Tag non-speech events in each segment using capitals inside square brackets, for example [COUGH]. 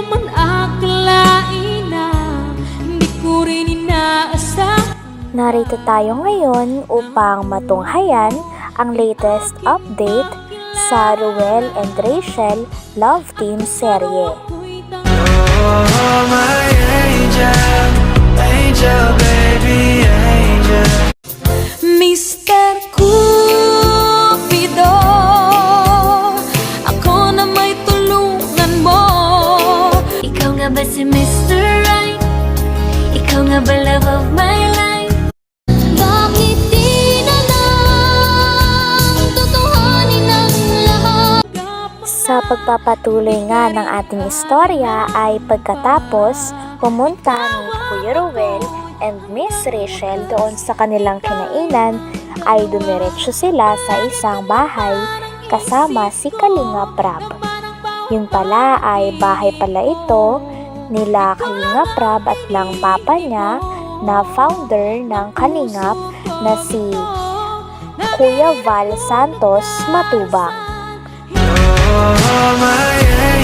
naman akalain na Hindi ko rin inaasahan Narito tayo ngayon upang matunghayan ang latest update sa Ruel and Rachel Love Team serye. Oh, my angel, angel, baby, of my lang? Sa pagpapatuloy nga ng ating istorya ay pagkatapos pumunta ni Kuya Ruel and Miss Rachel doon sa kanilang kinainan ay dumiretso sila sa isang bahay kasama si Kalinga Prab. Yun pala ay bahay pala ito nila Kalinga Prab at ng papa niya na founder ng Kalingap na si Kuya Val Santos Matubang. Oh, my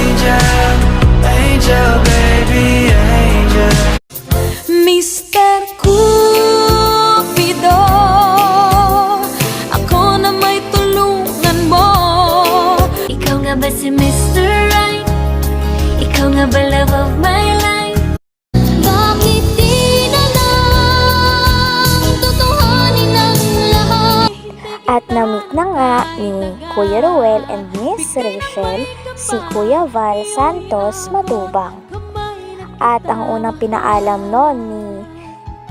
na nga ni Kuya Ruel and Miss Rachel si Kuya Val Santos Matubang. At ang unang pinaalam noon ni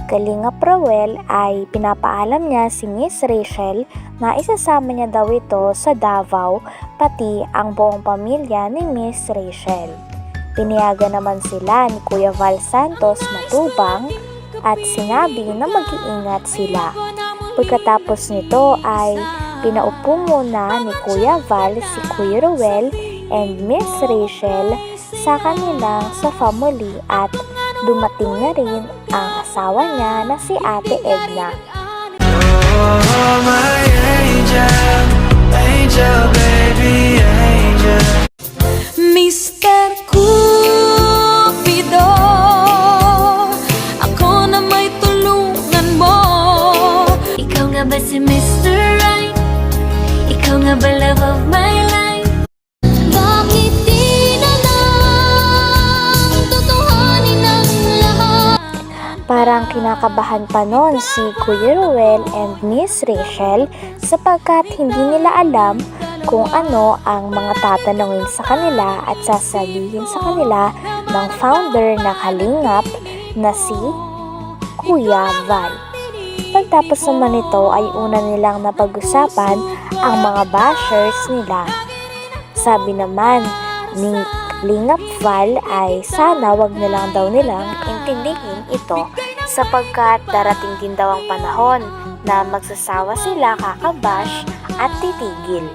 Kalinga Rowell ay pinapaalam niya si Miss Rachel na isasama niya daw ito sa Davao pati ang buong pamilya ni Miss Rachel. Piniyagan naman sila ni Kuya Val Santos Matubang at sinabi na mag-iingat sila. Pagkatapos nito ay pinaupo muna ni Kuya Val si Kuya Ruel and Miss Rachel sa kanilang sa family at dumating na rin ang asawa niya na si Ate Edna. Oh, my angel, angel, baby, angel. Of my life? Bakit di na lang Tutuhanin ang lahat? Parang kinakabahan pa noon si Kuya Ruel and Miss Rachel sapagkat hindi nila alam kung ano ang mga tatanungin sa kanila at sasabihin sa kanila ng founder na Kalingap na si Kuya Val. Pagtapos naman nito ay una nilang napag-usapan ang mga bashers nila. Sabi naman ni Lingap Val ay sana wag na lang daw nilang intindihin ito sapagkat darating din daw ang panahon na magsasawa sila kakabash at titigil.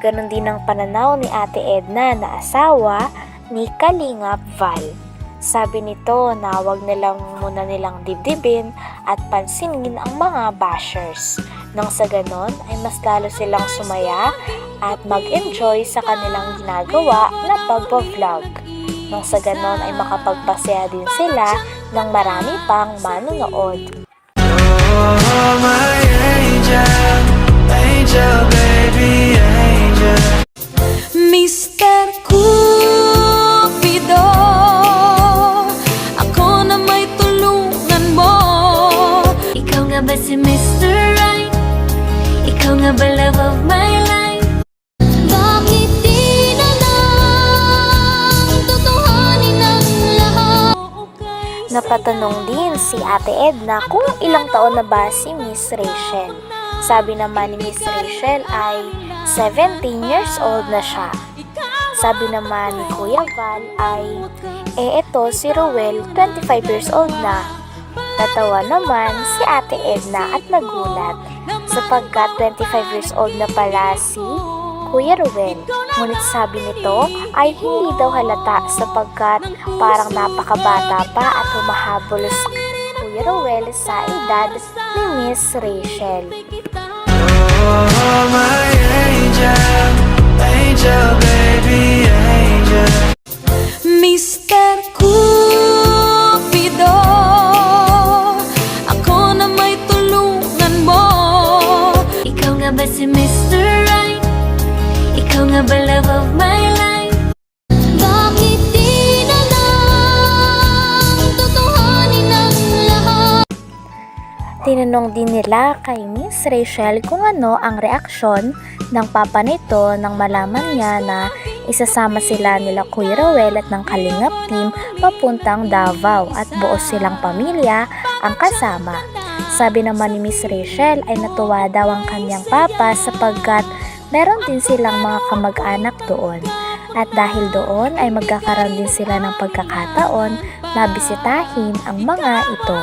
Ganon din ang pananaw ni Ate Edna na asawa ni Kalingap Val. Sabi nito na wag na lang muna nilang dibdibin at pansinin ang mga bashers. Nang sa ganon ay mas lalo silang sumaya at mag-enjoy sa kanilang ginagawa na pagpa-vlog. Nang sa ganon ay makapagpasaya din sila ng marami pang manonood. Oh, Napatanong din si Ate Edna kung ilang taon na ba si Miss Rachel. Sabi naman ni Miss Rachel ay 17 years old na siya. Sabi naman ni Kuya Val ay, eh eto si Ruel 25 years old na. Tatawa naman si Ate Edna at nagulat sapagkat 25 years old na pala si Kuya Ruel. Ngunit sabi nito ay hindi daw halata sapagkat parang napakabata pa at humahabol si Kuya Ruel sa edad ni Miss Rachel. Oh, my angel, angel, baby, angel. Love of my life? Bakit di na lang Tutuhanin lahat? Tinanong din nila kay Miss Rachel kung ano ang reaksyon ng papa nito nang malaman niya na isasama sila nila Kuya Rowell at ng Kalingap team papuntang Davao at buo silang pamilya ang kasama. Sabi naman ni Miss Rachel ay natuwa daw ang kanyang papa sapagkat meron din silang mga kamag-anak doon. At dahil doon ay magkakaroon din sila ng pagkakataon na bisitahin ang mga ito.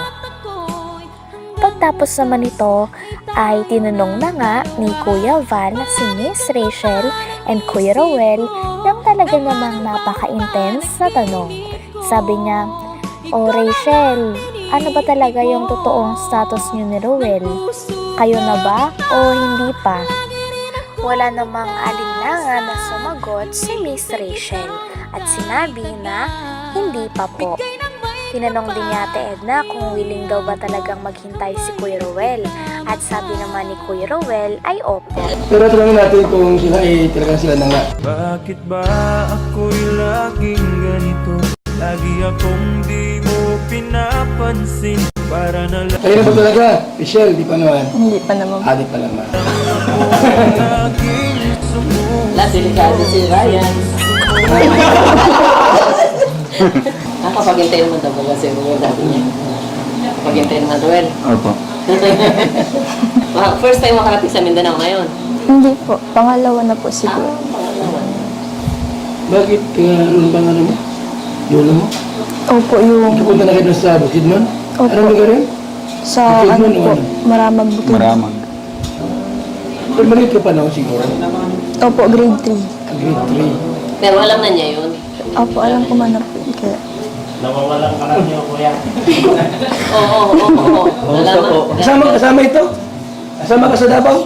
Pagtapos naman ito ay tinanong na nga ni Kuya Val na si Miss Rachel and Kuya Rowell ng talaga namang napaka-intense na tanong. Sabi niya, O Rachel, ano ba talaga yung totoong status niyo ni Rowell? Kayo na ba o hindi pa? Wala namang alinlangan na sumagot si Miss Rachel at sinabi na hindi pa po. Tinanong din ni Ate Edna kung willing daw ba talagang maghintay si Kuya Rowell at sabi naman ni Kuya Rowell ay opo. Pero tanongin natin kung sila ay talagang sila na nga. Bakit ba ako'y laging ganito? Lagi akong di mo pinapansin Para na lang Kayo na ba talaga? Michelle, di pa naman. Hindi pa naman. Ah, di pa naman. La, delikado si Ryan. [LAUGHS] Nakapaghintay naman daw ba kasi yung dati niya. Nakapaghintay naman Ruel. Opo. [LAUGHS] Ah, First time makarating sa Mindanao ngayon. Hindi po. Pangalawa na po siguro. Ah, pangalawa. Bakit uh, anong pangalan mo? Lola mo? Opo, yung Pupunta na kayo sa Bukidnon? Opo. Anong lugar yun? sa ano po, ano? Maramag Bukid. Maramag. So, maliit ka pa noon siguro? Opo, grade 3. Grade 3. Pero alam na niya yun. Opo, alam ko man na po. Kaya, Nawawalan ka lang niyo, kuya. [LAUGHS] Oo, oo, oo, oo. 3. Alam. Oo, kasama, kasama ito? Kasama ka sa Davao?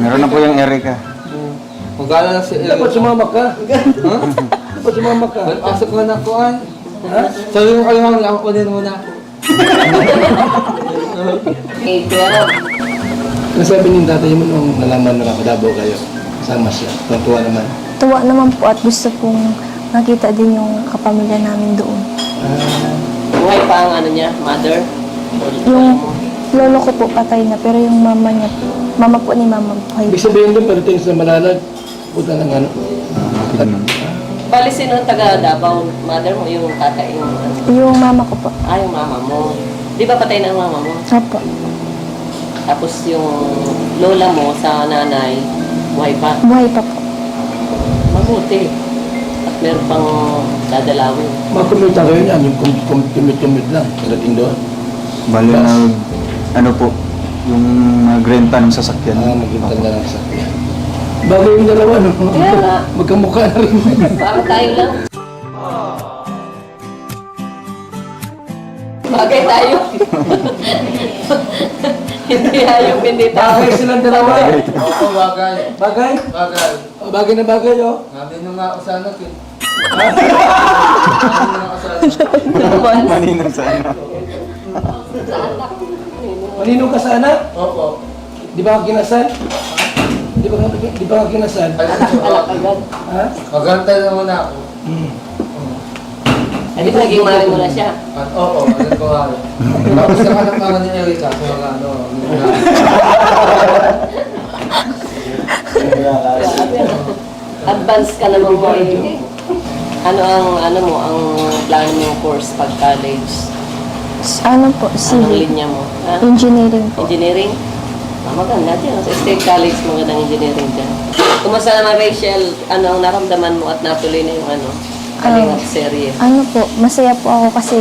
Meron na po yung Erica. Huwag ka lang si Dapat sumama ka. [LAUGHS] Ha? Dapat sumama ka. Ba't Pasok mo na kuan. Ha? Sabi mo kayo lang, ako din muna. Grade 12. Ano sabi ng tatay mo nung nalaman na nakadabaw kayo? Sama siya. Natuwa naman. Tuwa naman po at gusto pong makita din yung kapamilya namin doon. Uh, Buhay pa ang ano niya, mother? Yung lolo ko po patay na, pero yung mama niya po, mama po ni mama buhay. Ibig sabihin doon, parating sa malalag, puta ng ano. Bali, sino ang taga Davao? Mother mo, yung tatay mo? Yung mama ko po. Ah, yung mama mo. Di ba patay na ang mama mo? Apo. Tapos yung lola mo sa nanay, buhay pa. Buhay pa po. Mabuti. At meron pang dadalawin. Makumita kayo niyan, yung kum- kum- tumit-tumit lang. Pagdating doon. Bali na, ano po, yung nagrenta ng sasakyan. Ah, magkita na lang sa kanya. Bagay yung dalawa, no? Kaya nga. Magkamukha na rin. Para tayo lang. Bagay tayo. [LAUGHS] hindi hayop, hindi tao. Bagay silang dalawa. Oo, bagay. Bagay? Bagay. Oh, bagay na bagay, oh. Nabi nyo nga nyo nga ako sa anak. Maninong. Maninong ka sa anak? Opo. Di ba ka kinasal? Di ba, ka- di ba kinasal? [LAUGHS] Alakagan. Ha? Magantay naman ako. Hindi ba naging mali mo na siya? At oo, ano ko. Tapos sa naman ni Erika, mga ano, Grabe. Advance ka naman mo eh. Ano ang ano mo ang plano mo course pag college? Ano po, Anong civil. linya mo? Ha? Engineering po. Engineering? Ah, maganda din. Sa State College, magandang engineering dyan. Kumusta naman, Rachel? Ano ang naramdaman mo at natuloy na yung ano? Kalingap serye. Ano po, masaya po ako kasi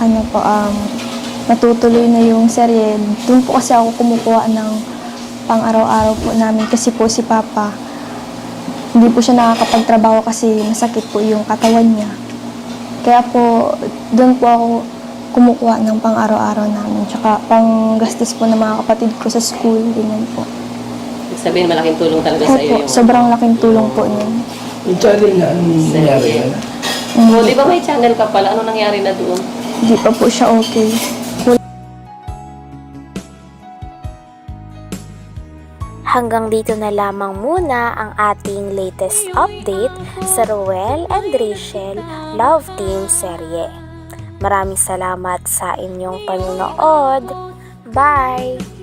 ano po, um, natutuloy na yung serye. Doon po kasi ako kumukuha ng pang araw-araw po namin kasi po si Papa, hindi po siya nakakapagtrabaho kasi masakit po yung katawan niya. Kaya po, doon po ako kumukuha ng pang araw-araw namin. Tsaka pang gastos po ng mga kapatid ko sa school, ganyan po. Sabihin, malaking tulong talaga sa iyo yung... sobrang laking tulong po niyan. Yung channel niya, anong nangyari yan? Oh, di ba may channel ka pala? Ano nangyari na doon? Hindi pa po siya okay. Hanggang dito na lamang muna ang ating latest update sa Ruel and Rachel Love Team serye. Maraming salamat sa inyong panunood. Bye!